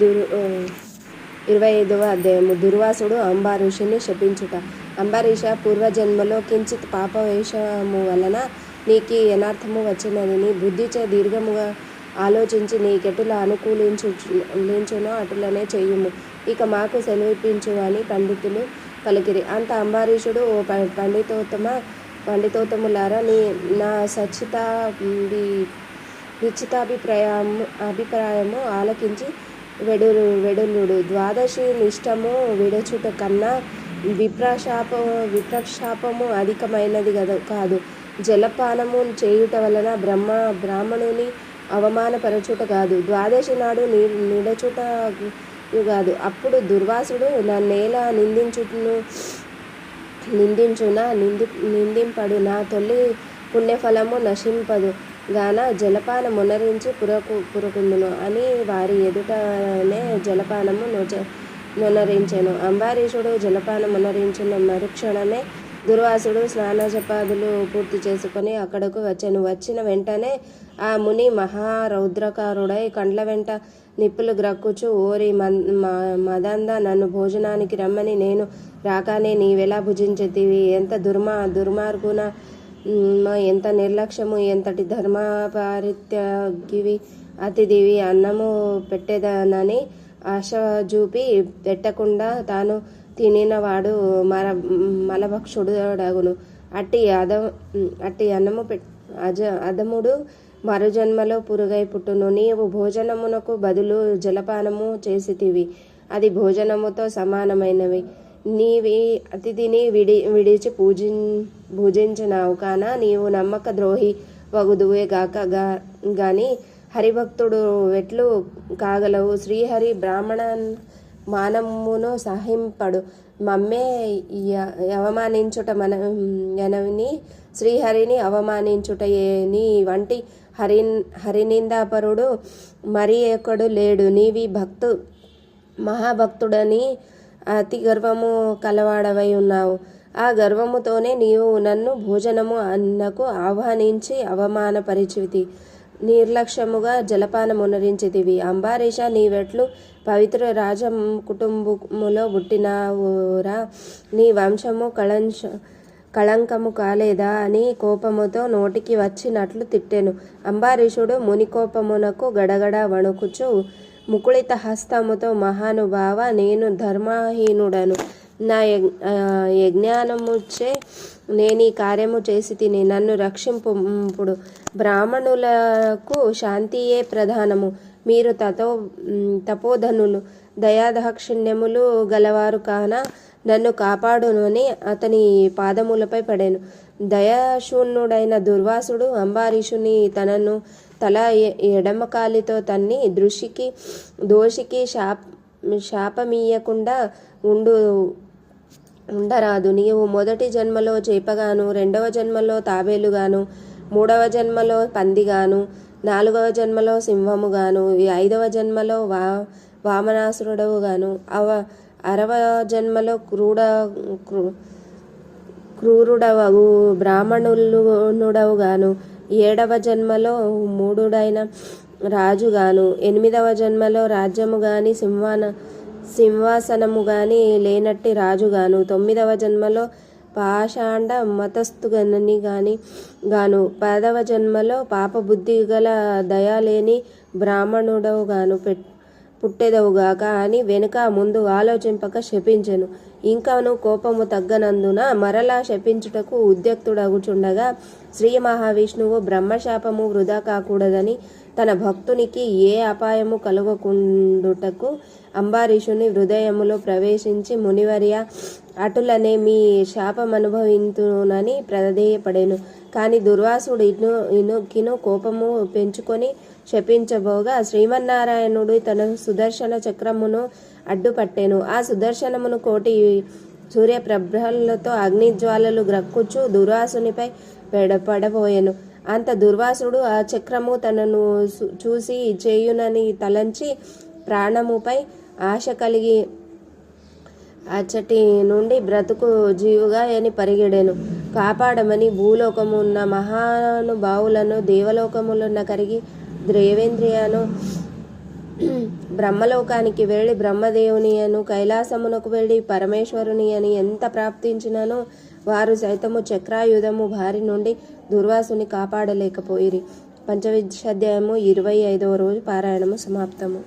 దుర్ ఇరవై ఐదవ అధ్యాయము. దుర్వాసుడు అంబారీషుని శపించుట. అంబరీష పూర్వజన్మలో కించిత్ పాపవేషము వలన నీకు యనార్థము వచ్చినదని వచ్చినది. నీ బుద్ధిచే దీర్ఘముగా ఆలోచించి నీకెటులా అనుకూలించు లించునో అటులనే చెయ్యుము ఇక మాకు సెలవిప్పించు అని పండితులు పలికిరి. అంత అంబారీషుడు ఓ ప- పండితోత్తమ పండితోత్తములారా నీ నా సచిత నిశ్చితాభిప్రాయము అభిప్రాయము ఆలకించి వెడులు వెడులుడు ద్వాదశి నిష్టము విడచుట కన్నా విప్రశాప విప్రక్షాపము అధికమైనది కదా కాదు. జలపానము చేయుట వలన బ్రహ్మ బ్రాహ్మణుని అవమానపరచుట కాదు. ద్వాదశి నాడు ని నిడచుట కాదు. అప్పుడు దుర్వాసుడు నా నేల నిందించుటను నిందించున నింది నిందింపడు. నా తొలి పుణ్యఫలము నశింపదు. గాన జలపాన మునరించి పురకు పురుకుందును అని వారి ఎదుటనే జలపానము నొచ నొనరించెను అంబారీషుడు జలపానం మునరించిన మరుక్షణమే దుర్వాసుడు స్నాన జపాదులు పూర్తి చేసుకొని అక్కడకు వచ్చాను. వచ్చిన వెంటనే ఆ ముని మహారౌద్రకారుడై కండ్ల వెంట నిప్పులు గ్రక్కుచు ఓరి మదంద నన్ను భోజనానికి రమ్మని నేను రాకానే నీవెలా భుజించతివి? ఎంత దుర్మా దుర్మార్గున ఎంత నిర్లక్ష్యము ఎంతటి ధర్మపారిత్యగివి అతిథివి అన్నము పెట్టేదానని ఆశ చూపి పెట్టకుండా తాను తినినవాడు మర మలభక్షుడగును. అట్టి అద అట్టి అన్నము పె అజ అదముడు మరుజన్మలో పురుగై పుట్టును. నీవు భోజనమునకు బదులు జలపానము చేసితివి. అది భోజనముతో సమానమైనవి. నీవి అతిథిని విడి విడిచి పూజి భుజించినావు కాన నీవు నమ్మక ద్రోహి వగుదువే గాక గా గాని హరిభక్తుడు వెట్లు కాగలవు. శ్రీహరి బ్రాహ్మణ మానమును సహింపడు. మమ్మే అవమానించుట మన ఎనవిని శ్రీహరిని అవమానించుట నీ వంటి హరి హరినిందాపరుడు మరి ఎక్కడు లేడు. నీవి భక్తు మహాభక్తుడని అతి గర్వము కలవాడవై ఉన్నావు. ఆ గర్వముతోనే నీవు నన్ను భోజనము అన్నకు ఆహ్వానించి అవమానపరిచితి నిర్లక్ష్యముగా జలపానమునరించితివి. అంబారీష నీవెట్లు పవిత్ర రాజ కుటుంబములో పుట్టినావురా. నీ వంశము కళంశ కళంకము కాలేదా? అని కోపముతో నోటికి వచ్చినట్లు తిట్టెను. అంబారీషుడు ముని కోపమునకు గడగడ వణుకుచు ముకుళిత హస్తముతో మహానుభావ నేను ధర్మహీనుడను. నా యగ్- యజ్ఞానముచే నేను ఈ కార్యము చేసి తిని నన్ను రక్షింపుడు బ్రాహ్మణులకు శాంతియే ప్రధానము. మీరు తతో తపోధనులు దయాదాక్షిణ్యములు గలవారు కాన నన్ను కాపాడునని అతని పాదములపై పడాను. దయాశూన్యుడైన దుర్వాసుడు అంబారీషుని తనను తల ఎడమ కాలితో తన్ని దృషికి దోషికి శాప శాపమీయకుండా ఉండు ఉండరాదు. నీవు మొదటి జన్మలో చేపగాను రెండవ జన్మలో తాబేలుగాను మూడవ జన్మలో పందిగాను నాలుగవ జన్మలో సింహముగాను ఐదవ జన్మలో వా వామనాసురుడవుగాను అవ అరవ జన్మలో క్రూడ క్రూ క్రూరుడవగు బ్రాహ్మణులునుడవుగాను ఏడవ జన్మలో మూడుడైన రాజుగాను ఎనిమిదవ జన్మలో రాజ్యము గాని సింహాన సింహాసనము గాని లేనట్టి రాజుగాను తొమ్మిదవ జన్మలో పాషాండ మతస్థుగనని గాని గాను పదవ జన్మలో పాపబుద్ధి గల దయాలేని బ్రాహ్మణుడవు గాను పెట్ పుట్టెదవుగాక అని వెనుక ముందు ఆలోచింపక శపించెను. ఇంకాను కోపము తగ్గనందున మరలా శపించుటకు ఉద్యక్తుడగుచుండగా శ్రీ మహావిష్ణువు బ్రహ్మశాపము వృధా కాకూడదని తన భక్తునికి ఏ అపాయము కలుగకుండుటకు అంబారీషుని హృదయములో ప్రవేశించి మునివర్య అటులనే మీ శాపమనుభవింతునని ప్రధేయపడెను. కానీ దుర్వాసుడు ఇను ఇనుకిను కోపము పెంచుకొని శపించబోగా శ్రీమన్నారాయణుడు తన సుదర్శన చక్రమును అడ్డుపట్టెను. ఆ సుదర్శనమును కోటి సూర్యప్రభలతో అగ్నిజ్వాలలు గ్రక్కుచు దుర్వాసునిపై పెడ పడబోయెను అంత దుర్వాసుడు ఆ చక్రము తనను చూసి చేయునని తలంచి ప్రాణముపై ఆశ కలిగి అచ్చటి నుండి బ్రతుకు జీవుగా అని పరిగెడెను. కాపాడమని భూలోకమున్న మహానుభావులను దేవలోకములున్న కరిగి దేవేంద్రియను బ్రహ్మలోకానికి వెళ్ళి బ్రహ్మదేవుని అను కైలాసమునకు వెళ్ళి పరమేశ్వరుని అని ఎంత ప్రాప్తించినానో వారు సైతము చక్రాయుధము భారి నుండి దుర్వాసుని కాపాడలేకపోయిరి. పంచవింశాధ్యాయము ఇరవై ఐదవ రోజు పారాయణము సమాప్తము.